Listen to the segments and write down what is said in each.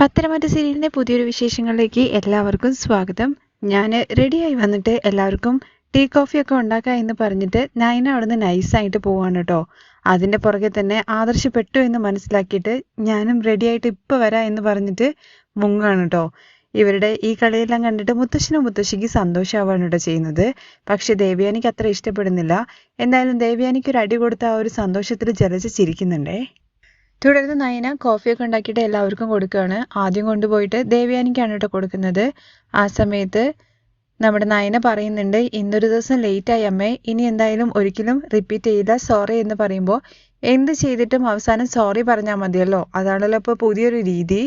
പത്തരമാറ്റ സീരിയലിന്റെ പുതിയൊരു വിശേഷങ്ങളിലേക്ക് എല്ലാവർക്കും സ്വാഗതം. ഞാൻ റെഡിയായി വന്നിട്ട് എല്ലാവർക്കും ടീ കോഫി ഒക്കെ ഉണ്ടാക്കാം എന്ന് പറഞ്ഞിട്ട് നൈന അവിടുന്ന് നൈസായിട്ട് പോവാണ് കേട്ടോ അതിന്റെ പുറകെ തന്നെ ആദർശപ്പെട്ടു എന്ന് മനസ്സിലാക്കിയിട്ട് ഞാനും റെഡിയായിട്ട് ഇപ്പൊ വരാം എന്ന് പറഞ്ഞിട്ട് മുങ്ങാണ് കേട്ടോ ഇവരുടെ ഈ കളിയെല്ലാം കണ്ടിട്ട് മുത്തശ്ശനും മുത്തശ്ശിക്ക് സന്തോഷമാവാണ് കേട്ടോ ചെയ്യുന്നത്. പക്ഷെ ദേവ്യാനിക്ക് അത്ര ഇഷ്ടപ്പെടുന്നില്ല. എന്തായാലും ദേവ്യാനിക്ക് ഒരു അടി കൊടുത്ത ആ ഒരു സന്തോഷത്തിൽ ജലജ ചിരിക്കുന്നുണ്ടേ. തുടർന്ന് നയന കോഫിയൊക്കെ ഉണ്ടാക്കിയിട്ട് എല്ലാവർക്കും കൊടുക്കുകയാണ്. ആദ്യം കൊണ്ടുപോയിട്ട് ദേവയാനിക്കാണ് കേട്ടോ കൊടുക്കുന്നത്. ആ സമയത്ത് നമ്മുടെ നയന പറയുന്നുണ്ട് ഇന്നൊരു ദിവസം ലേറ്റ് ആയി അമ്മേ. ഇനി എന്തായാലും ഒരിക്കലും റിപ്പീറ്റ് ചെയ്യില്ല. സോറി എന്ന് പറയുമ്പോൾ എന്ത് ചെയ്തിട്ടും അവസാനം സോറി പറഞ്ഞാൽ മതിയല്ലോ. അതാണല്ലോ ഇപ്പോൾ പുതിയൊരു രീതി.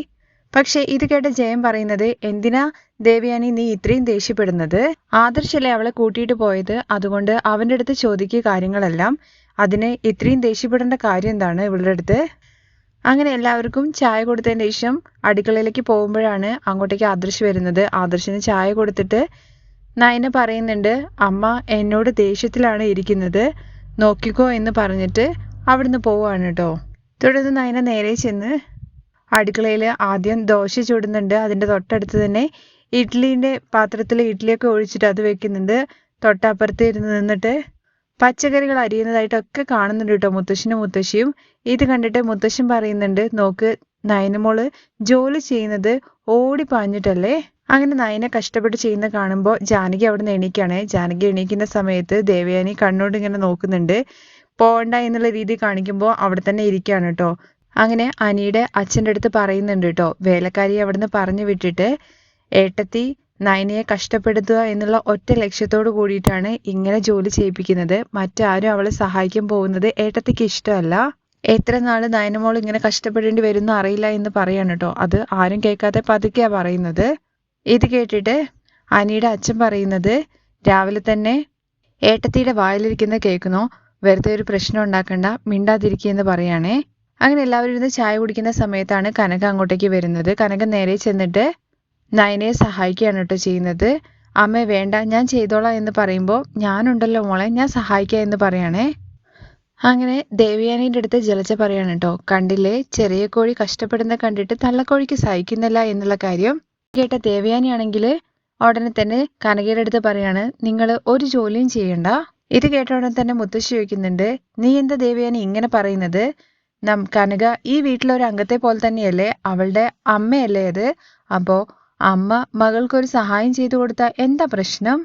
പക്ഷേ ഇത് കേട്ട ജയൻ പറയുന്നത് എന്തിനാ ദേവയാനി നീ ഇത്രയും ദേഷ്യപ്പെടുന്നത്? ആദർശല്ലേ അവളെ കൂട്ടിയിട്ട് പോയത്? അതുകൊണ്ട് അവന്റെ അടുത്ത് ചോദിക്കുക കാര്യങ്ങളെല്ലാം. അതിന് ഇത്രയും ദേഷ്യപ്പെടേണ്ട കാര്യം എന്താണ് ഇവളുടെ അടുത്ത്? അങ്ങനെ എല്ലാവർക്കും ചായ കൊടുത്തതിന് ശേഷം അടുക്കളയിലേക്ക് പോകുമ്പോഴാണ് അങ്ങോട്ടേക്ക് ആദർശ് വരുന്നത്. ആദർശിന് ചായ കൊടുത്തിട്ട് നയന പറയുന്നുണ്ട് അമ്മ എന്നോട് ദേഷ്യത്തിലാണ് ഇരിക്കുന്നത്. നോക്കിക്കോ എന്ന് പറഞ്ഞിട്ട് അവിടുന്ന് പോവാണ് കേട്ടോ. തുടർന്ന് നയന നേരെ ചെന്ന് അടുക്കളയിൽ ആദ്യം ദോശ ചൂടുന്നുണ്ട്. അതിന്റെ തൊട്ടടുത്ത് തന്നെ ഇഡ്ഡലീന്റെ പാത്രത്തിൽ ഇഡ്ഡലിയൊക്കെ ഒഴിച്ചിട്ട് അത് വെക്കുന്നുണ്ട്. തൊട്ടപ്പുറത്ത് ഇരുന്ന് നിന്നിട്ട് പച്ചക്കറികൾ അരിയുന്നതായിട്ടൊക്കെ കാണുന്നുണ്ട് കേട്ടോ മുത്തശ്ശനും മുത്തശ്ശിയും. ഇത് കണ്ടിട്ട് മുത്തശ്ശൻ പറയുന്നുണ്ട് നോക്ക് നയനമോൾ ജോലി ചെയ്യുന്നത് ഓടി പാഞ്ഞിട്ടല്ലേ? അങ്ങനെ നയന കഷ്ടപ്പെട്ട് ചെയ്യുന്ന കാണുമ്പോൾ ജാനകി അവിടെ നിന്ന് എണീക്കാണ്. ജാനകി എണീക്കുന്ന സമയത്ത് ദേവയാനി കണ്ണോട് ഇങ്ങനെ നോക്കുന്നുണ്ട്. പോണ്ട എന്നുള്ള രീതി കാണിക്കുമ്പോൾ അവിടെ തന്നെ ഇരിക്കുകയാണ് കേട്ടോ. അങ്ങനെ അനിയുടെ അച്ഛന്റെ അടുത്ത് പറയുന്നുണ്ട് കേട്ടോ. വേലക്കാരിയെ അവിടുന്ന് പറഞ്ഞു വിട്ടിട്ട് ഏട്ടത്തി നയനയെ കഷ്ടപ്പെടുത്തുക എന്നുള്ള ഒറ്റ ലക്ഷ്യത്തോട് കൂടിയിട്ടാണ് ഇങ്ങനെ ജോലി ചെയ്യിപ്പിക്കുന്നത്. മറ്റാരും അവളെ സഹായിക്കാൻ പോകുന്നത് ഏട്ടത്തിക്ക് ഇഷ്ടമല്ല. എത്ര നാൾ നയനമോൾ ഇങ്ങനെ കഷ്ടപ്പെടേണ്ടി വരുന്ന അറിയില്ല എന്ന് പറയാണ് കേട്ടോ. അത് ആരും കേൾക്കാതെ പതുക്കെയാ പറയുന്നത്. ഇത് കേട്ടിട്ട് അനിയുടെ അച്ഛൻ പറയുന്നത് രാവിലെ തന്നെ ഏട്ടത്തിയുടെ വായിലിരിക്കുന്ന കേൾക്കുന്നോ. വെറുതെ ഒരു പ്രശ്നം ഉണ്ടാക്കണ്ട. മിണ്ടാതിരിക്കുകയെന്ന് പറയാണേ. അങ്ങനെ എല്ലാവരും ഇരുന്ന് ചായ കുടിക്കുന്ന സമയത്താണ് കനക അങ്ങോട്ടേക്ക് വരുന്നത്. കനക നേരെ ചെന്നിട്ട് നയനയെ സഹായിക്കുകയാണ് കേട്ടോ ചെയ്യുന്നത്. അമ്മ വേണ്ട ഞാൻ ചെയ്തോളാം എന്ന് പറയുമ്പോൾ ഞാനുണ്ടല്ലോ മോളെ ഞാൻ സഹായിക്കാം എന്ന് പറയണേ. അങ്ങനെ ദേവയാനീന്റെ അടുത്ത് ജലച്ച പറയാണ് കേട്ടോ കണ്ടില്ലേ ചെറിയ കോഴി കഷ്ടപ്പെടുന്ന കണ്ടിട്ട് തള്ളക്കോഴിക്ക് സഹിക്കുന്നില്ല എന്നുള്ള കാര്യം? കേട്ട ദേവയാനിയാണെങ്കിൽ ഉടനെ തന്നെ കനകയുടെ അടുത്ത് പറയാണ് നിങ്ങൾ ഒരു ജോലിയും ചെയ്യണ്ട. ഇത് കേട്ട ഉടനെ തന്നെ മുത്തശ്ശി ചോദിക്കുന്നുണ്ട് നീ എന്താ ദേവയാനി ഇങ്ങനെ പറയുന്നത്? നം കനക ഈ വീട്ടിലെ ഒരു അംഗത്തെ പോലെ തന്നെയല്ലേ അവളുടെ അമ്മയല്ലേ അത്? അപ്പോ അമ്മ മകൾക്കൊരു സഹായം ചെയ്തു കൊടുത്ത എന്താ പ്രശ്നം?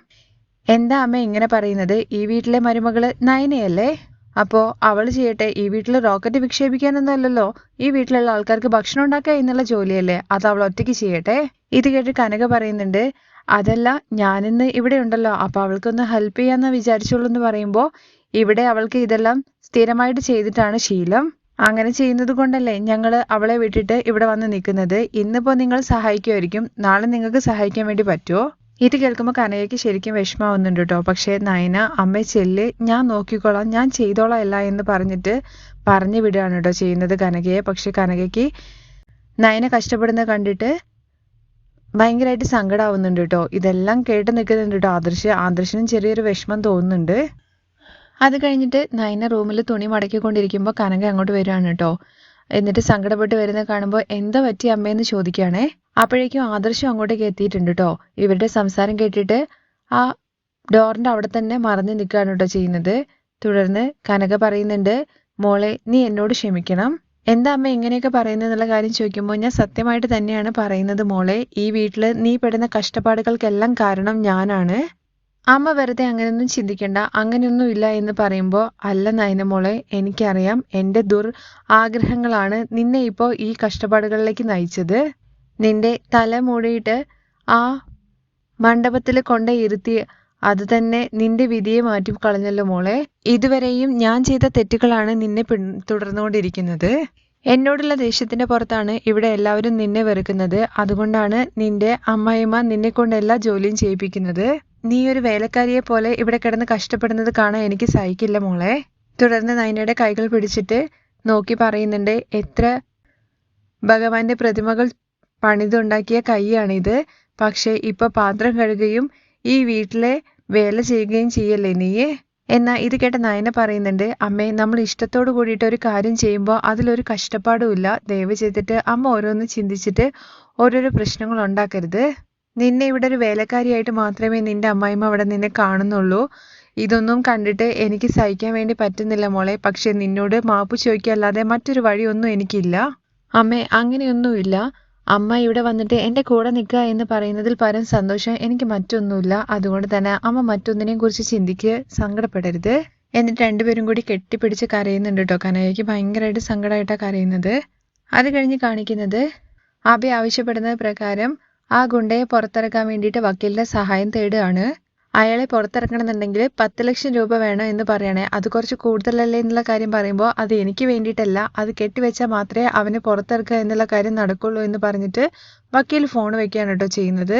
എന്താ അമ്മ ഇങ്ങനെ പറയുന്നത്? ഈ വീട്ടിലെ മരുമകൾ നയനയല്ലേ? അപ്പോ അവൾ ചെയ്യട്ടെ ഈ വീട്ടിൽ റോക്കറ്റ് വിക്ഷേപിക്കാനൊന്നുമല്ലല്ലോ. ഈ വീട്ടിലുള്ള ആൾക്കാർക്ക് ഭക്ഷണം ഉണ്ടാക്കുക എന്നുള്ള ജോലിയല്ലേ? അത് അവൾ ഒറ്റയ്ക്ക് ചെയ്യട്ടെ? ഇത് കേട്ട് കനക പറയുന്നുണ്ട് അതല്ല ഞാനിന്ന് ഇവിടെ ഉണ്ടല്ലോ. അപ്പൊ അവൾക്കൊന്ന് ഹെൽപ്പ് ചെയ്യാന്ന് വിചാരിച്ചോളൂ എന്ന് പറയുമ്പോൾ ഇവിടെ അവൾക്ക് ഇതെല്ലാം സ്ഥിരമായിട്ട് ചെയ്തിട്ടാണ് ശീലം. അങ്ങനെ ചെയ്യുന്നത് കൊണ്ടല്ലേ ഞങ്ങൾ അവളെ വിട്ടിട്ട് ഇവിടെ വന്ന് നിൽക്കുന്നത്? ഇന്നിപ്പോൾ നിങ്ങൾ സഹായിക്കുമായിരിക്കും. നാളെ നിങ്ങൾക്ക് സഹായിക്കാൻ വേണ്ടി പറ്റുമോ ഇത് കേൾക്കുമ്പോൾ കനകയ്ക്ക് ശരിക്കും വിഷമാവുന്നുണ്ട് കേട്ടോ. പക്ഷേ നയന അമ്മ ചെല്ല് ഞാൻ നോക്കിക്കോളാം. ഞാൻ ചെയ്തോളാം അല്ല എന്ന് പറഞ്ഞിട്ട് പറഞ്ഞു വിടുകയാണ് കേട്ടോ ചെയ്യുന്നത് കനകയെ. പക്ഷെ കനകയ്ക്ക് നയന കഷ്ടപ്പെടുന്നത് കണ്ടിട്ട് ഭയങ്കരമായിട്ട് സങ്കടമാവുന്നുണ്ട് കേട്ടോ. ഇതെല്ലാം കേട്ട് നിൽക്കുന്നുണ്ട് കേട്ടോ ആദർശ്. ആദർശിനും ചെറിയൊരു വിഷമം തോന്നുന്നുണ്ട്. അത് കഴിഞ്ഞിട്ട് നയന റൂമിൽ തുണി മടക്കിക്കൊണ്ടിരിക്കുമ്പോൾ കനക അങ്ങോട്ട് വരികയാണ് കേട്ടോ. എന്നിട്ട് സങ്കടപ്പെട്ട് വരുന്ന കാണുമ്പോൾ എന്താ പറ്റി അമ്മയെന്ന് ചോദിക്കുകയാണേ. അപ്പോഴേക്കും ആദർശം അങ്ങോട്ടേക്ക് എത്തിയിട്ടുണ്ട് കേട്ടോ. ഇവരുടെ സംസാരം കേട്ടിട്ട് ആ ഡോറിന്റെ അവിടെ തന്നെ മറഞ്ഞു നിൽക്കുകയാണ് കേട്ടോ ചെയ്യുന്നത്. തുടർന്ന് കനക പറയുന്നുണ്ട് മോളെ നീ എന്നോട് ക്ഷമിക്കണം. എന്താ അമ്മ ഇങ്ങനെയൊക്കെ എന്നുള്ള കാര്യം ചോദിക്കുമ്പോൾ ഞാൻ സത്യമായിട്ട് തന്നെയാണ് പറയുന്നത് മോളെ. ഈ വീട്ടിൽ നീ പെടുന്ന കഷ്ടപ്പാടുകൾക്കെല്ലാം കാരണം ഞാനാണ്. അമ്മ വെറുതെ അങ്ങനെയൊന്നും ചിന്തിക്കണ്ട അങ്ങനെയൊന്നും ഇല്ല എന്ന് പറയുമ്പോൾ അല്ല നയനമോളെ എനിക്കറിയാം എന്റെ ദുർ ആഗ്രഹങ്ങളാണ് നിന്നെ ഇപ്പോൾ ഈ കഷ്ടപ്പാടുകളിലേക്ക് നയിച്ചത്. നിന്റെ തല മൂടിയിട്ട് ആ മണ്ഡപത്തിൽ കൊണ്ടേ ഇരുത്തി അത് തന്നെ നിന്റെ വിധിയെ മാറ്റി കളഞ്ഞല്ലോ മോളെ. ഇതുവരെയും ഞാൻ ചെയ്ത തെറ്റുകളാണ് നിന്നെ പിന്തുടർന്നുകൊണ്ടിരിക്കുന്നത്. എന്നോടുള്ള ദേഷ്യത്തിന്റെ പുറത്താണ് ഇവിടെ എല്ലാവരും നിന്നെ വെറുക്കുന്നത്. അതുകൊണ്ടാണ് നിന്റെ അമ്മായിമ്മ നിന്നെ കൊണ്ട് എല്ലാ ജോലിയും ചെയ്യിപ്പിക്കുന്നത്. നീ ഒരു വേലക്കാരിയെ പോലെ ഇവിടെ കിടന്ന് കഷ്ടപ്പെടുന്നത് കാണാൻ എനിക്ക് സഹിക്കില്ല മോളെ. തുടർന്ന് നൈനയുടെ കൈകൾ പിടിച്ചിട്ട് നോക്കി പറയുന്നുണ്ട് എത്ര ഭഗവാന്റെ പ്രതിമകൾ പണിതുണ്ടാക്കിയ കൈയാണിത്. പക്ഷേ ഇപ്പൊ പാത്രം കഴുകുകയും ഈ വീട്ടിലെ വേല ചെയ്യുകയും ചെയ്യല്ലേ നീയെ? എന്നാൽ ഇത് കേട്ട നയന പറയുന്നുണ്ട് അമ്മേ നമ്മൾ ഇഷ്ടത്തോട് കൂടിയിട്ട് ഒരു കാര്യം ചെയ്യുമ്പോൾ അതിലൊരു കഷ്ടപ്പാടും ഇല്ല. ദയവ് ചെയ്തിട്ട് അമ്മ ഓരോന്ന് ചിന്തിച്ചിട്ട് ഓരോരോ പ്രശ്നങ്ങൾ ഉണ്ടാക്കരുത്. നിന്നെ ഇവിടെ ഒരു വേലക്കാരിയായിട്ട് മാത്രമേ നിന്റെ അമ്മായിമ്മ അവിടെ നിന്നെ കാണുന്നുള്ളൂ. ഇതൊന്നും കണ്ടിട്ട് എനിക്ക് സഹിക്കാൻ വേണ്ടി പറ്റുന്നില്ല മോളെ. പക്ഷെ നിന്നോട് മാപ്പ് ചോദിക്കല്ലാതെ മറ്റൊരു വഴിയൊന്നും എനിക്കില്ല. അമ്മേ അങ്ങനെയൊന്നുമില്ല. അമ്മ ഇവിടെ വന്നിട്ട് എന്റെ കൂടെ നിൽക്കുക എന്ന് പറയുന്നതിൽ പരം സന്തോഷം എനിക്ക് മറ്റൊന്നുമില്ല. അതുകൊണ്ട് തന്നെ അമ്മ മറ്റൊന്നിനെയും കുറിച്ച് ചിന്തിക്ക് സങ്കടപ്പെടരുത്. എന്നിട്ട് രണ്ടുപേരും കൂടി കെട്ടിപ്പിടിച്ച് കരയുന്നുണ്ട് കേട്ടോ കനയ്ക്ക് ഭയങ്കരമായിട്ട് സങ്കടമായിട്ടാണ് കരയുന്നത്. അത് കഴിഞ്ഞ് കാണിക്കുന്നത് അഭി ആവശ്യപ്പെടുന്നത് പ്രകാരം ആ ഗുണ്ടയെ പുറത്തിറക്കാൻ വേണ്ടിയിട്ട് വക്കീലിന്റെ സഹായം തേടുകയാണ്. അയാളെ പുറത്തിറക്കണമെന്നുണ്ടെങ്കിൽ പത്ത് ലക്ഷം രൂപ വേണം എന്ന് പറയണേ. അത് കുറച്ച് കൂടുതലല്ലേ എന്നുള്ള കാര്യം പറയുമ്പോൾ അത് എനിക്ക് വേണ്ടിയിട്ടല്ല. അത് കെട്ടിവെച്ചാൽ മാത്രമേ അവനെ പുറത്തിറക്കുക എന്നുള്ള കാര്യം നടക്കുള്ളൂ എന്ന് പറഞ്ഞിട്ട് വക്കീൽ ഫോൺ വെക്കുകയാണ് കേട്ടോ ചെയ്യുന്നത്.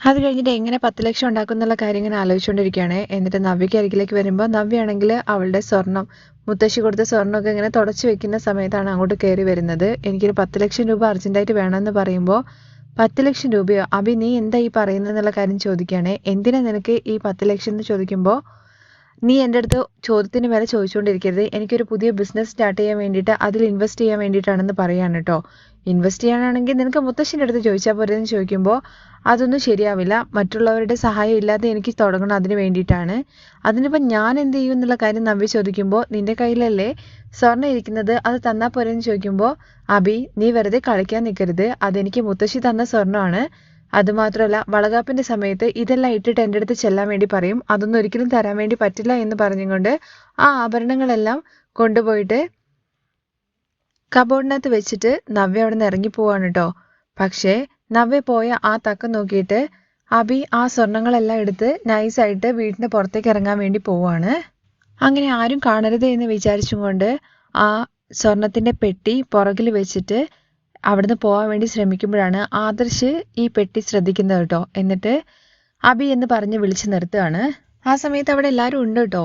അത് കഴിഞ്ഞിട്ട് എങ്ങനെ പത്ത് ലക്ഷം ഉണ്ടാക്കും എന്നുള്ള കാര്യം ഇങ്ങനെ ആലോചിച്ചുകൊണ്ടിരിക്കുകയാണ്. എന്നിട്ട് നവ്യയ്ക്ക് അരികിലേക്ക് വരുമ്പോൾ നവ്യാണെങ്കിൽ അവളുടെ സ്വർണം മുത്തശ്ശി കൊടുത്ത സ്വർണമൊക്കെ ഇങ്ങനെ തുടച്ചു വെക്കുന്ന സമയത്താണ് അങ്ങോട്ട് കയറി വരുന്നത്. എനിക്കൊരു പത്ത് ലക്ഷം രൂപ അർജന്റായിട്ട് വേണമെന്ന് പറയുമ്പോൾ പത്ത് ലക്ഷം രൂപയോ? അഭി നീ എന്താ ഈ എന്നുള്ള കാര്യം ചോദിക്കുകയാണേ. എന്തിനാ നിനക്ക് ഈ പത്ത് ലക്ഷം എന്ന് ചോദിക്കുമ്പോൾ നീ എന്റെ അടുത്ത് ചോദ്യത്തിന് വില ചോദിച്ചുകൊണ്ടിരിക്കരുത് എനിക്കൊരു പുതിയ ബിസിനസ് സ്റ്റാർട്ട് ചെയ്യാൻ വേണ്ടിയിട്ട് അതിൽ ഇൻവെസ്റ്റ് ചെയ്യാൻ വേണ്ടിയിട്ടാണെന്ന് പറയാണ് കേട്ടോ ഇൻവെസ്റ്റ് ചെയ്യാനാണെങ്കിൽ നിനക്ക് മുത്തശ്ശിന്റെ അടുത്ത് ചോദിച്ചാൽ പോരെന്ന് ചോദിക്കുമ്പോൾ അതൊന്നും ശരിയാവില്ല. മറ്റുള്ളവരുടെ സഹായം ഇല്ലാതെ എനിക്ക് തുടങ്ങണം അതിന് വേണ്ടിയിട്ടാണ്. അതിനിപ്പോൾ ഞാൻ എന്ത് ചെയ്യും എന്നുള്ള കാര്യം നമ്പി ചോദിക്കുമ്പോൾ നിന്റെ കയ്യിലല്ലേ സ്വർണം ഇരിക്കുന്നത്? അത് തന്നാൽ പോരെന്ന് ചോദിക്കുമ്പോൾ അബി നീ വെറുതെ കളിക്കാൻ നിൽക്കരുത് അതെനിക്ക് മുത്തശ്ശി തന്ന സ്വർണമാണ്. അതുമാത്രമല്ല വളകാപ്പിന്റെ സമയത്ത് ഇതെല്ലാം ഇട്ടിട്ട് എന്റെ അടുത്ത് ചെല്ലാൻ വേണ്ടി പറയും. അതൊന്നും ഒരിക്കലും തരാൻ വേണ്ടി പറ്റില്ല എന്ന് പറഞ്ഞുകൊണ്ട് ആ ആഭരണങ്ങളെല്ലാം കൊണ്ടുപോയിട്ട് കബോർഡിനകത്ത് വെച്ചിട്ട് നവ്യ അവിടെ നിന്ന് ഇറങ്ങി പോവാണ് കേട്ടോ പക്ഷേ നവ്യ പോയ ആ തക്കം നോക്കിയിട്ട് അബി ആ സ്വർണങ്ങളെല്ലാം എടുത്ത് നൈസായിട്ട് വീടിന്റെ പുറത്തേക്ക് ഇറങ്ങാൻ വേണ്ടി പോവാണ്. അങ്ങനെ ആരും കാണരുത് എന്ന് വിചാരിച്ചും കൊണ്ട് ആ സ്വർണത്തിന്റെ പെട്ടി പുറകിൽ വെച്ചിട്ട് അവിടുന്ന് പോകാൻ വേണ്ടി ശ്രമിക്കുമ്പോഴാണ് ആദർശ് ഈ പെട്ടി ശ്രദ്ധിക്കുന്നത് കേട്ടോ എന്നിട്ട് അബി എന്ന് പറഞ്ഞ് വിളിച്ചു നിർത്തുകയാണ്. ആ സമയത്ത് അവിടെ എല്ലാവരും ഉണ്ട് കേട്ടോ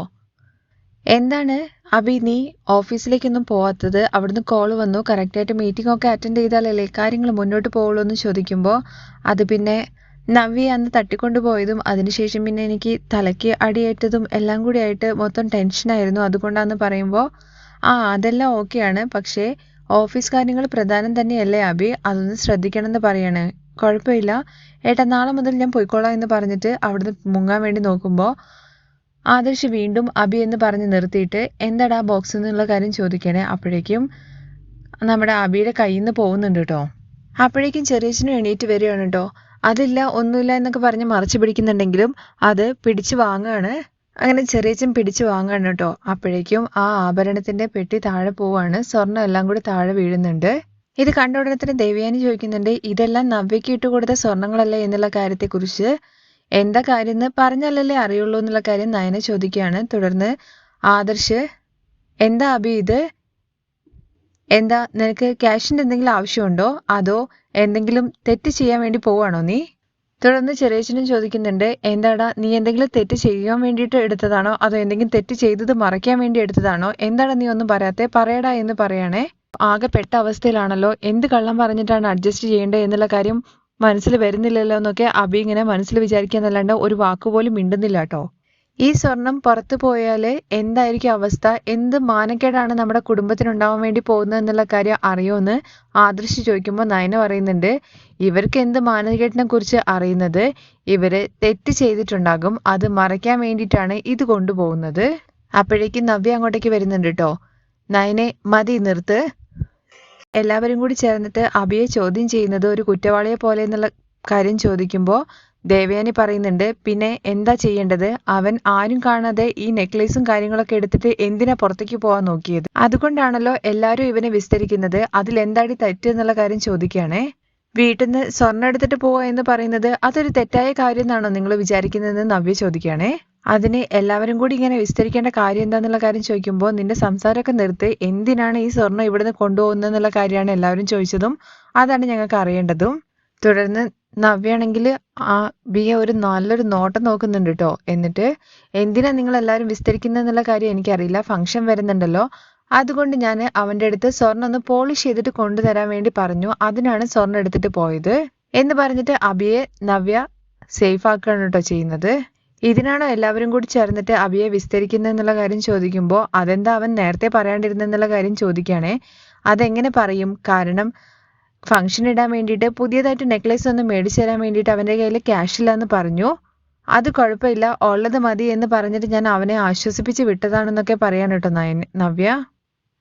എന്താണ് അബി നീ ഓഫീസിലേക്കൊന്നും പോവാത്തത്? അവിടുന്ന് കോൾ വന്നു. കറക്റ്റായിട്ട് മീറ്റിംഗ് ഒക്കെ അറ്റൻഡ് ചെയ്താലല്ലേ കാര്യങ്ങൾ മുന്നോട്ട് പോകുള്ളൂ എന്ന് ചോദിക്കുമ്പോൾ അത് പിന്നെ നവ്യ അന്ന് തട്ടിക്കൊണ്ടുപോയതും അതിനുശേഷം പിന്നെ എനിക്ക് തലയ്ക്ക് അടിയേറ്റതും എല്ലാം കൂടി ആയിട്ട് മൊത്തം ടെൻഷനായിരുന്നു അതുകൊണ്ടാന്ന് പറയുമ്പോൾ ആ അതെല്ലാം ഓക്കെയാണ് പക്ഷേ ഓഫീസ് കാര്യങ്ങൾ പ്രധാനം തന്നെയല്ലേ അബി അതൊന്ന് ശ്രദ്ധിക്കണം എന്ന് പറയാണ്. കുഴപ്പമില്ല. ഏട്ടാ നാളെ മുതൽ ഞാൻ പോയിക്കോളാം എന്ന് പറഞ്ഞിട്ട് അവിടുന്ന് മുങ്ങാൻ വേണ്ടി നോക്കുമ്പോൾ ആദർശ് വീണ്ടും അബി എന്ന് പറഞ്ഞ് നിർത്തിയിട്ട് എന്താടാ ബോക്സ് എന്നുള്ള കാര്യം ചോദിക്കണേ? അപ്പോഴേക്കും നമ്മുടെ അബിയുടെ കയ്യിൽ നിന്ന് പോകുന്നുണ്ട് കേട്ടോ അപ്പോഴേക്കും ചെറിയച്ഛനും എണീറ്റ് വരികയാണ് കേട്ടോ അതില്ല ഒന്നുമില്ല എന്നൊക്കെ പറഞ്ഞ് മറച്ചു പിടിക്കുന്നുണ്ടെങ്കിലും അത് പിടിച്ചു വാങ്ങുകയാണ് അങ്ങനെ ചെറിയച്ചൻ പിടിച്ചു വാങ്ങുകയാണ് കേട്ടോ അപ്പോഴേക്കും ആ ആഭരണത്തിന്റെ പെട്ടി താഴെ പോവാണ്. സ്വർണം എല്ലാം കൂടി താഴെ വീഴുന്നുണ്ട്. ഇത് കണ്ട ഉടനെ തന്നെ ദേവയാനി ചോദിക്കുന്നുണ്ട് ഇതെല്ലാം നവ്യക്ക് ഇട്ടുകൊടുത്ത സ്വർണങ്ങളല്ലേ എന്നുള്ള കാര്യത്തെക്കുറിച്ച്. എന്താ കാര്യം എന്ന് പറഞ്ഞല്ലേ അറിയുള്ളൂ എന്നുള്ള കാര്യം നയന ചോദിക്കുകയാണ്. തുടർന്ന് ആദർശ് എന്താ അഭി ഇത്? എന്താ നിനക്ക് ക്യാഷിന്റെ എന്തെങ്കിലും ആവശ്യമുണ്ടോ? അതോ എന്തെങ്കിലും തെറ്റ് ചെയ്യാൻ വേണ്ടി പോവാണോ നീ? തുടർന്ന് ചെറിയച്ഛനും ചോദിക്കുന്നുണ്ട് എന്താടാ നീ എന്തെങ്കിലും തെറ്റ് ചെയ്യാൻ വേണ്ടിയിട്ട് എടുത്തതാണോ? അതോ എന്തെങ്കിലും തെറ്റ് ചെയ്തത് മറയ്ക്കാൻ വേണ്ടി എടുത്തതാണോ? എന്താടാ നീ ഒന്നും പറയാത്തെ? പറയടാ എന്ന് പറയണേ. ആകെ പെട്ട അവസ്ഥയിലാണല്ലോ. എന്ത് കള്ളം പറഞ്ഞിട്ടാണ് അഡ്ജസ്റ്റ് ചെയ്യേണ്ടത് എന്നുള്ള കാര്യം മനസ്സിൽ വരുന്നില്ലല്ലോ എന്നൊക്കെ അബി ഇങ്ങനെ മനസ്സിൽ വിചാരിക്കാന്നല്ലാണ്ട് ഒരു വാക്കുപോലും മിണ്ടുന്നില്ല കേട്ടോ. ഈ സ്വർണം പുറത്തു പോയാൽ എന്തായിരിക്കും അവസ്ഥ? എന്ത് മാനക്കേടാണ് നമ്മുടെ കുടുംബത്തിനുണ്ടാവാൻ വേണ്ടി പോകുന്നത് എന്നുള്ള കാര്യം അറിയുമെന്ന് ആദർശ് ചോദിക്കുമ്പോൾ നയന പറയുന്നുണ്ട്. ഇവർക്ക് എന്ത് മാനക്കേടിനെ കുറിച്ച് അറിയുന്നത്? ഇവർ തെറ്റ് ചെയ്തിട്ടുണ്ടാകും. അത് മറയ്ക്കാൻ വേണ്ടിയിട്ടാണ് ഇത് കൊണ്ടുപോകുന്നത്. അപ്പോഴേക്കും നവ്യ അങ്ങോട്ടേക്ക് വരുന്നുണ്ട് കേട്ടോ. നയനെ മതി നിർത്ത്. എല്ലാവരും കൂടി ചേർന്നിട്ട് അബിയെ ചോദ്യം ചെയ്യുന്നത് ഒരു കുറ്റവാളിയെ പോലെ എന്നുള്ള കാര്യം ചോദിക്കുമ്പോൾ ദേവയാനി പറയുന്നുണ്ട് പിന്നെ എന്താ ചെയ്യേണ്ടത്? അവൻ ആരും കാണാതെ ഈ നെക്ലേസും കാര്യങ്ങളൊക്കെ എടുത്തിട്ട് എന്തിനാ പുറത്തേക്ക് പോകാൻ നോക്കിയത്? അതുകൊണ്ടാണല്ലോ എല്ലാവരും ഇവനെ വിസ്തരിക്കുന്നത്. അതിൽ എന്താടി തെറ്റ് എന്നുള്ള കാര്യം ചോദിക്കുകയാണേ. വീട്ടിൽ നിന്ന് സ്വർണം എടുത്തിട്ട് പോവുക എന്ന് പറയുന്നത് അതൊരു തെറ്റായ കാര്യം എന്നാണോ നിങ്ങൾ വിചാരിക്കുന്നതെന്ന് നവ്യ ചോദിക്കുകയാണേ. അതിന് എല്ലാവരും കൂടി ഇങ്ങനെ വിസ്തരിക്കേണ്ട കാര്യം എന്താന്നുള്ള കാര്യം ചോദിക്കുമ്പോൾ നിന്റെ സംസാരമൊക്കെ നിർത്തി. എന്തിനാണ് ഈ സ്വർണം ഇവിടുന്ന് കൊണ്ടുപോകുന്നത് എന്നുള്ള കാര്യമാണ് എല്ലാവരും ചോദിച്ചതും അതാണ് ഞങ്ങൾക്ക് അറിയേണ്ടതും. തുടർന്ന് നവ്യാണെങ്കിൽ ആ ബിയെ ഒരു നല്ലൊരു നോട്ടം നോക്കുന്നുണ്ട് കേട്ടോ എന്നിട്ട് എന്തിനാ നിങ്ങൾ എല്ലാവരും വിസ്തരിക്കുന്നതെന്നുള്ള കാര്യം എനിക്കറിയില്ല. ഫംഗ്ഷൻ വരുന്നുണ്ടല്ലോ. അതുകൊണ്ട് ഞാൻ അവന്റെ അടുത്ത് സ്വർണം ഒന്ന് പോളിഷ് ചെയ്തിട്ട് കൊണ്ടുതരാൻ വേണ്ടി പറഞ്ഞു. അതിനാണ് സ്വർണം എടുത്തിട്ട് പോയത്. എന്ന് പറഞ്ഞിട്ട് അബിയെ നവ്യ സേഫ് ആക്കുകയാണ് കേട്ടോ ചെയ്യുന്നത്. ഇതിനാണോ എല്ലാവരും കൂടി ചേർന്നിട്ട് അബിയെ വിസ്തരിക്കുന്നതെന്നുള്ള കാര്യം ചോദിക്കുമ്പോൾ അതെന്താ അവൻ നേരത്തെ പറയാണ്ടിരുന്നെന്നുള്ള കാര്യം ചോദിക്കുകയാണേ. അതെങ്ങനെ പറയും? കാരണം ഫംഗ്ഷൻ ഇടാൻ വേണ്ടിയിട്ട് പുതിയതായിട്ട് നെക്ലേസ് ഒന്ന് മേടിച്ചു തരാൻ വേണ്ടിയിട്ട് അവന്റെ കയ്യിൽ ക്യാഷ് ഇല്ല എന്ന് പറഞ്ഞു. അത് കുഴപ്പമില്ല ഉള്ളത് മതി എന്ന് പറഞ്ഞിട്ട് ഞാൻ അവനെ ആശ്വസിപ്പിച്ച് വിട്ടതാണെന്നൊക്കെ പറയാൻ കേട്ടോ നയൻ നവ്യ.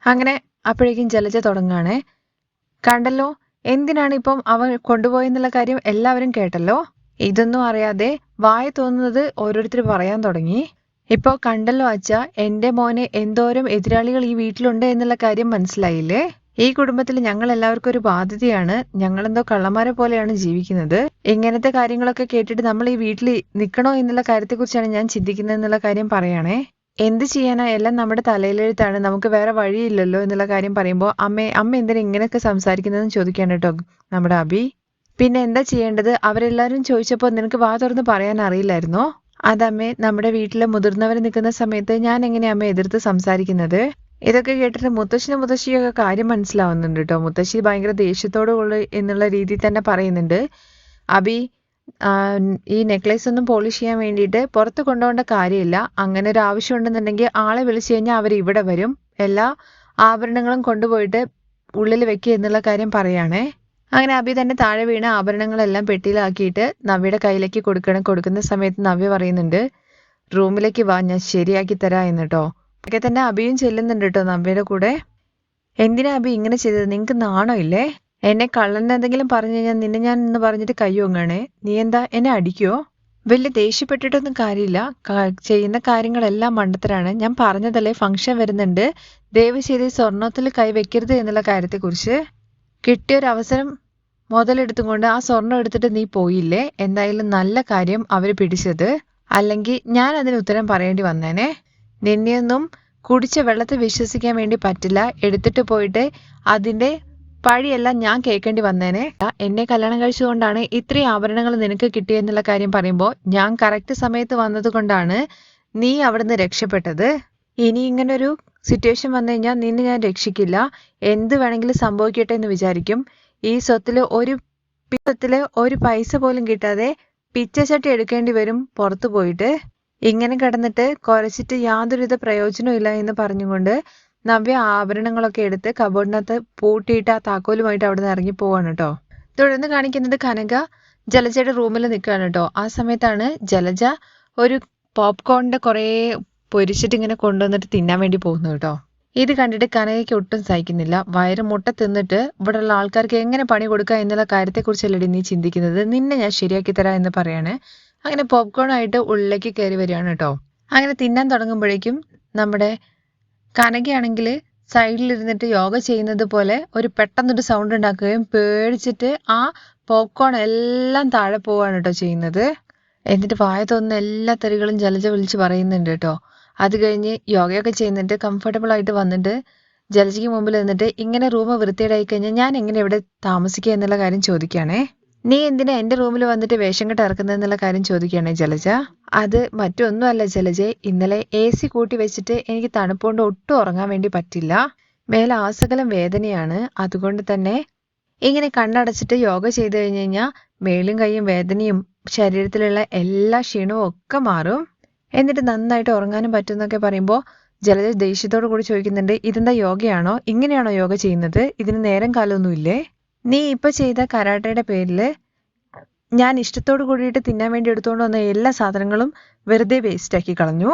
അങ്ങനെ അപ്പോഴേക്കും ജലജ തുടങ്ങുകയാണേ. കണ്ടല്ലോ എന്തിനാണ് ഇപ്പം അവൻ കൊണ്ടുപോയെന്നുള്ള കാര്യം എല്ലാവരും കേട്ടല്ലോ? ഇതൊന്നും അറിയാതെ വായ തോന്നുന്നത് ഓരോരുത്തർ പറയാൻ തുടങ്ങി. ഇപ്പോൾ കണ്ടല്ലോ അച്ഛ എന്റെ മോനെ എന്തോരം എതിരാളികൾ ഈ വീട്ടിലുണ്ട് എന്നുള്ള കാര്യം മനസ്സിലായില്ലേ? ഈ കുടുംബത്തിൽ ഞങ്ങൾ എല്ലാവർക്കും ഒരു ബാധ്യതയാണ്. ഞങ്ങളെന്തോ കള്ളന്മാരെ പോലെയാണ് ജീവിക്കുന്നത്. ഇങ്ങനത്തെ കാര്യങ്ങളൊക്കെ കേട്ടിട്ട് നമ്മൾ ഈ വീട്ടിൽ നിൽക്കണോ എന്നുള്ള കാര്യത്തെക്കുറിച്ചാണ് ഞാൻ ചിന്തിക്കുന്നത് എന്നുള്ള കാര്യം പറയണേ. എന്ത് ചെയ്യാനാ? എല്ലാം നമ്മുടെ തലയിലെഴുത്താണ്. നമുക്ക് വേറെ വഴിയില്ലല്ലോ എന്നുള്ള കാര്യം പറയുമ്പോൾ അമ്മേ അമ്മ എന്തിനാ ഇങ്ങനെയൊക്കെ സംസാരിക്കുന്നതെന്ന് ചോദിക്കാണ് കേട്ടോ നമ്മുടെ അബി. പിന്നെ എന്താ ചെയ്യേണ്ടത്? അവരെല്ലാരും ചോദിച്ചപ്പോൾ നിനക്ക് വാ തുറന്ന് പറയാൻ അറിയില്ലായിരുന്നോ? അതമ്മേ നമ്മുടെ വീട്ടിലെ മുതിർന്നവർ നിൽക്കുന്ന സമയത്ത് ഞാൻ എങ്ങനെയാ അമ്മ എതിർത്ത് സംസാരിക്കുന്നത്? ഇതൊക്കെ കേട്ടിട്ട് മുത്തശ്ശിനും മുത്തശ്ശിയൊക്കെ കാര്യം മനസ്സിലാവുന്നുണ്ട് കേട്ടോ. മുത്തശ്ശി ഭയങ്കര ദേഷ്യത്തോടു കൂടി എന്നുള്ള രീതിയിൽ തന്നെ പറയുന്നുണ്ട്. അബി ഈ നെക്ലേസ് ഒന്നും പോളിഷ് ചെയ്യാൻ വേണ്ടിയിട്ട് പുറത്ത് കൊണ്ടുപോകേണ്ട കാര്യമില്ല. അങ്ങനെ ഒരു ആവശ്യം ഉണ്ടെന്നുണ്ടെങ്കിൽ ആളെ വിളിച്ചു കഴിഞ്ഞാൽ അവർ ഇവിടെ വരും. എല്ലാ ആഭരണങ്ങളും കൊണ്ടുപോയിട്ട് ഉള്ളിൽ വെക്കുക എന്നുള്ള കാര്യം പറയാണേ. അങ്ങനെ അബി തന്നെ താഴെ വീണ ആഭരണങ്ങളെല്ലാം പെട്ടിയിലാക്കിയിട്ട് നവ്യയുടെ കയ്യിലേക്ക് കൊടുക്കണം കൊടുക്കുന്ന സമയത്ത് നവ്യ പറയുന്നുണ്ട് റൂമിലേക്ക് വാ ഞാൻ ശരിയാക്കി തരാം എന്ന് ഒക്കെ തന്നെ അബിയും ചെല്ലുന്നുണ്ട് കേട്ടോ നവ്യയുടെ കൂടെ. എന്തിനാ അബി ഇങ്ങനെ ചെയ്തത്? നിങ്ങൾക്ക് നാണോ ഇല്ലേ? എന്നെ കള്ളൻ എന്തെങ്കിലും പറഞ്ഞു കഴിഞ്ഞാൽ നിന്നെ ഞാൻ എന്ന് പറഞ്ഞിട്ട് കൈ ഒങ്ങാണേ നീ എന്താ എന്നെ അടിക്കുവോ? വലിയ ദേഷ്യപ്പെട്ടിട്ടൊന്നും കാര്യമില്ല. ചെയ്യുന്ന കാര്യങ്ങളെല്ലാം മണ്ടത്തരാണ്. ഞാൻ പറഞ്ഞതല്ലേ ഫംഗ്ഷൻ വരുന്നുണ്ട്. ദയവ് ചെയ്ത് സ്വർണത്തിൽ കൈ വെക്കരുത് എന്നുള്ള കാര്യത്തെക്കുറിച്ച്. കിട്ടിയൊരു അവസരം മുതലെടുത്തും കൊണ്ട് ആ സ്വർണം എടുത്തിട്ട് നീ പോയില്ലേ? എന്തായാലും നല്ല കാര്യം അവർ പിടിച്ചത്. അല്ലെങ്കിൽ ഞാൻ അതിന് ഉത്തരം പറയേണ്ടി വന്നേനെ. നിന്നെയൊന്നും കുടിച്ച വെള്ളത്തെ വിശ്വസിക്കാൻ വേണ്ടി പറ്റില്ല. എടുത്തിട്ട് പോയിട്ട് അതിന്റെ പഴിയെല്ലാം ഞാൻ കേൾക്കേണ്ടി വന്നേനെ. എന്നെ കല്യാണം കഴിച്ചുകൊണ്ടാണ് ഇത്രയും ആഭരണങ്ങൾ നിനക്ക് കിട്ടിയെന്നുള്ള കാര്യം പറയുമ്പോൾ ഞാൻ കറക്റ്റ് സമയത്ത് വന്നത് കൊണ്ടാണ് നീ അവിടുന്ന് രക്ഷപ്പെട്ടത്. ഇനി ഇങ്ങനൊരു സിറ്റുവേഷൻ വന്നു കഴിഞ്ഞാൽ നിന്നെ ഞാൻ രക്ഷിക്കില്ല. എന്ത് വേണമെങ്കിലും സംഭവിക്കട്ടെ എന്ന് വിചാരിക്കും. ഈ സ്വത്തിൽ ഒരു സ്വത്തിൽ ഒരു പൈസ പോലും കിട്ടാതെ പിച്ചച്ചട്ടി എടുക്കേണ്ടി വരും പുറത്തു പോയിട്ട്. ഇങ്ങനെ കിടന്നിട്ട് കുറച്ചിട്ട് യാതൊരുവിധ പ്രയോജനവും ഇല്ല എന്ന് പറഞ്ഞുകൊണ്ട് നവ്യ ആഭരണങ്ങളൊക്കെ എടുത്ത് കബോർഡിനകത്ത് പൂട്ടിയിട്ട് ആ താക്കോലുമായിട്ട് അവിടെ നിന്ന് ഇറങ്ങി പോവാണ് കേട്ടോ. തുടർന്ന് കാണിക്കുന്നത് കനക ജലജയുടെ റൂമിൽ നിൽക്കുകയാണ് കേട്ടോ. ആ സമയത്താണ് ജലജ ഒരു പോപ്കോണിന്റെ കുറേ പൊരിച്ചിട്ട് ഇങ്ങനെ കൊണ്ടുവന്നിട്ട് തിന്നാൻ വേണ്ടി പോകുന്നു കേട്ടോ. ഇത് കണ്ടിട്ട് കനകയ്ക്ക് ഒട്ടും സഹിക്കുന്നില്ല. വയറ് മുട്ട തിന്നിട്ട് ഉള്ള ആൾക്കാർക്ക് എങ്ങനെ പണി കൊടുക്കുക എന്നുള്ള കാര്യത്തെക്കുറിച്ചല്ലേ നീ ചിന്തിക്കുന്നത്? നിന്നെ ഞാൻ ശരിയാക്കി തരാം എന്ന് പറയാണ്. അങ്ങനെ പോപ്കോൺ ആയിട്ട് ഉള്ളിലേക്ക് കയറി വരികയാണ് കേട്ടോ. അങ്ങനെ തിന്നാൻ തുടങ്ങുമ്പോഴേക്കും നമ്മുടെ കനകയാണെങ്കിൽ സൈഡിലിരുന്നിട്ട് യോഗ ചെയ്യുന്നത് പോലെ ഒരു പെട്ടെന്നൊരു സൗണ്ട് ഉണ്ടാക്കുകയും പേടിച്ചിട്ട് ആ പോപ്കോൺ എല്ലാം താഴെ പോവാണ് കേട്ടോ ചെയ്യുന്നത്. എന്നിട്ട് വായ തോന്നുന്ന എല്ലാ തെറികളും ജലജ വിളിച്ച് പറയുന്നുണ്ട് കേട്ടോ. അത് കഴിഞ്ഞ് യോഗയൊക്കെ ചെയ്യുന്നിട്ട് കംഫർട്ടബിൾ ആയിട്ട് വന്നിട്ട് ജലജയ്ക്ക് മുമ്പിൽ നിന്നിട്ട് ഇങ്ങനെ റൂം വൃത്തികേടായി കഴിഞ്ഞാൽ ഞാൻ എങ്ങനെ ഇവിടെ താമസിക്കുക എന്നുള്ള കാര്യം ചോദിക്കുകയാണേ. നീ എന്തിനാ എന്റെ റൂമിൽ വന്നിട്ട് വേഷം കെട്ട് ഇറക്കുന്നത് എന്നുള്ള കാര്യം ചോദിക്കുകയാണേ ജലജ. അത് മറ്റൊന്നുമല്ല ജലജെ ഇന്നലെ എ സി കൂട്ടി വെച്ചിട്ട് എനിക്ക് തണുപ്പുകൊണ്ട് ഒട്ടും ഉറങ്ങാൻ വേണ്ടി പറ്റില്ല. മേലെ ആസകലം വേദനയാണ്. അതുകൊണ്ട് തന്നെ ഇങ്ങനെ കണ്ണടച്ചിട്ട് യോഗ ചെയ്തു കഴിഞ്ഞു കഴിഞ്ഞാൽ മേലും കൈയും വേദനയും ശരീരത്തിലുള്ള എല്ലാ ക്ഷീണവും ഒക്കെ മാറും. എന്നിട്ട് നന്നായിട്ട് ഉറങ്ങാനും പറ്റുമെന്നൊക്കെ പറയുമ്പോൾ ജലജ ദേഷ്യത്തോടു കൂടി ചോദിക്കുന്നുണ്ട് ഇതെന്താ യോഗയാണോ? ഇങ്ങനെയാണോ യോഗ ചെയ്യുന്നത്? ഇതിന് നേരം കാലമൊന്നുമില്ലേ നീ ഇപ്പൊ ചെയ്ത കരാട്ടയുടെ പേരിൽ ഞാൻ ഇഷ്ടത്തോട് കൂടിയിട്ട് തിന്നാൻ വേണ്ടി എടുത്തുകൊണ്ട് വന്ന എല്ലാ സാധനങ്ങളും വെറുതെ വേസ്റ്റ് ആക്കി കളഞ്ഞു.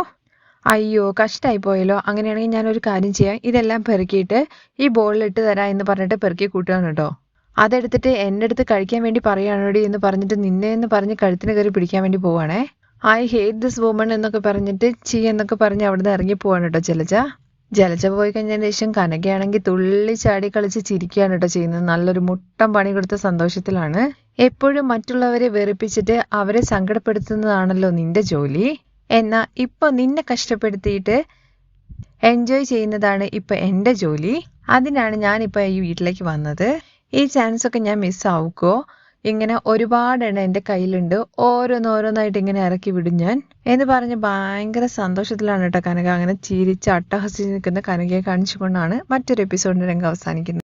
അയ്യോ കഷ്ടായി പോയല്ലോ. അങ്ങനെയാണെങ്കിൽ ഞാൻ ഒരു കാര്യം ചെയ്യാം. ഇതെല്ലാം പെറുക്കിയിട്ട് ഈ ബോളിൽ ഇട്ട് തരാം എന്ന് പറഞ്ഞിട്ട് പെറുക്കി കൂട്ടുകയാണ് കേട്ടോ. അതെടുത്തിട്ട് എന്റെ അടുത്ത് കഴിക്കാൻ വേണ്ടി പറയുകയാണോടി എന്ന് പറഞ്ഞിട്ട് നിന്നെ എന്ന് പറഞ്ഞ് കഴുത്തിന് കയറി പിടിക്കാൻ വേണ്ടി പോവാണേ ഐ ഹേറ്റ് ദിസ് വുമൺ എന്നൊക്കെ പറഞ്ഞിട്ട് ചീ എന്നൊക്കെ പറഞ്ഞ് അവിടുന്ന് ഇറങ്ങി പോവാണ് കേട്ടോ ജലജ. ജലജ പോയി കഴിഞ്ഞതിന് ശേഷം കനകയാണെങ്കിൽ തുള്ളി ചാടി കളിച്ച് ചിരിക്കുകയാണ് കേട്ടോ ചെയ്യുന്നത്. നല്ലൊരു മുട്ടം പണി കൊടുത്ത സന്തോഷത്തിലാണ്. എപ്പോഴും മറ്റുള്ളവരെ വെറുപ്പിച്ചിട്ട് അവരെ സങ്കടപ്പെടുത്തുന്നതാണല്ലോ നിന്റെ ജോലി. എന്നാ ഇപ്പൊ നിന്നെ കഷ്ടപ്പെടുത്തിയിട്ട് എൻജോയ് ചെയ്യുന്നതാണ് ഇപ്പൊ എന്റെ ജോലി. അതിനാണ് ഇപ്പൊ ഈ വീട്ടിലേക്ക് വന്നത്. ഈ ചാൻസ് ഒക്കെ ഞാൻ മിസ് ആവുക്കോ? ഇങ്ങനെ ഒരുപാടെണ്ണം എന്റെ കയ്യിലുണ്ട്. ഓരോന്നോരോന്നായിട്ട് ഇങ്ങനെ ഇറക്കി വിടും ഞാൻ. എന്ന് പറഞ്ഞ് ഭയങ്കര സന്തോഷത്തിലാണ് കേട്ടോ കനക. അങ്ങനെ ചിരിച്ച് അട്ടഹസിച്ച് നിൽക്കുന്ന കനകയെ കാണിച്ചുകൊണ്ടാണ് മറ്റൊരു എപ്പിസോഡിന്റെ രംഗം അവസാനിക്കുന്നത്.